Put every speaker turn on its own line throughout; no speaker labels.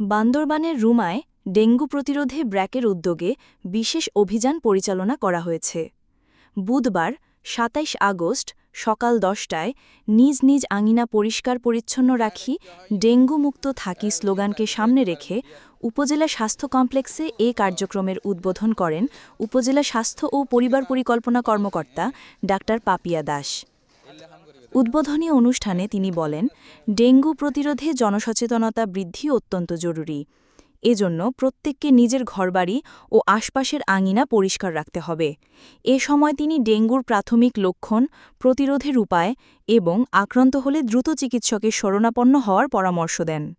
বান্দরবানের রুমায় ডেঙ্গু প্রতিরোধে ব্র্যাকের উদ্যোগে বিশেষ অভিযান পরিচালনা করা হয়েছে। বুধবার ২৭ আগস্ট, সকাল দশটায় নিজ নিজ আঙিনা পরিষ্কার পরিচ্ছন্ন রাখি ডেঙ্গু মুক্ত থাকি স্লোগানকে সামনে রেখে উপজেলা স্বাস্থ্য কমপ্লেক্সে এ কার্যক্রমের উদ্বোধন করেন উপজেলা স্বাস্থ্য ও পরিবার পরিকল্পনা কর্মকর্তা ডাঃ পাপিয়া দাস। উদ্বোধনী অনুষ্ঠানে তিনি বলেন, ডেঙ্গু প্রতিরোধে জনসচেতনতা বৃদ্ধি অত্যন্ত জরুরি। এজন্য প্রত্যেককে নিজের ঘরবাড়ি ও আশপাশের আঙিনা পরিষ্কার রাখতে হবে। এ সময় তিনি ডেঙ্গুর প্রাথমিক লক্ষণ, প্রতিরোধের উপায় এবং আক্রান্ত হলে দ্রুত চিকিৎসকের শরণাপন্ন হওয়ার পরামর্শ দেন।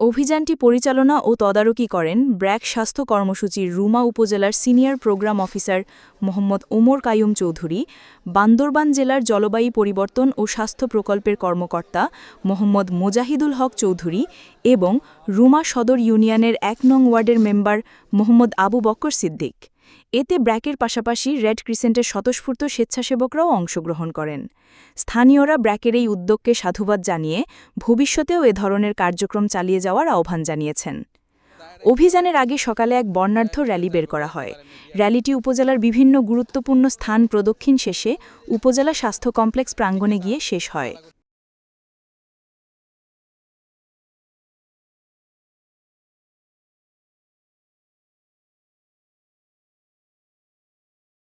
অভিযানটি পরিচালনা ও তদারকি করেন ব্র্যাক স্বাস্থ্য কর্মসূচির রুমা উপজেলার senior programme officer Mohammad Omar Kayum Chowdhury, Bandarban জেলার জলবায়ু পরিবর্তন ও স্বাস্থ্য প্রকল্পের কর্মকর্তা মোহাম্মদ মোজাহিদুল হক চৌধুরী এবং রুমা সদর ইউনিয়নের এক নং ওয়ার্ডের মেম্বার মোহাম্মদ আবু বক্কর সিদ্দিক। এতে ব্র্যাকের পাশাপাশি রেড ক্রিসেন্টের স্বতঃস্ফূর্ত স্বেচ্ছাসেবকরাও অংশগ্রহণ করেন। স্থানীয়রা ব্র্যাকের এই উদ্যোগকে সাধুবাদ জানিয়ে ভবিষ্যতেও এ ধরনের কার্যক্রম চালিয়ে যাওয়ার আহ্বান জানিয়েছেন। অভিযানের আগে সকালে এক বর্ণাঢ্য র্যালি বের করা হয়। র্যালিটি উপজেলার বিভিন্ন গুরুত্বপূর্ণ স্থান প্রদক্ষিণ শেষে উপজেলা স্বাস্থ্য কমপ্লেক্স প্রাঙ্গণে গিয়ে শেষ হয়।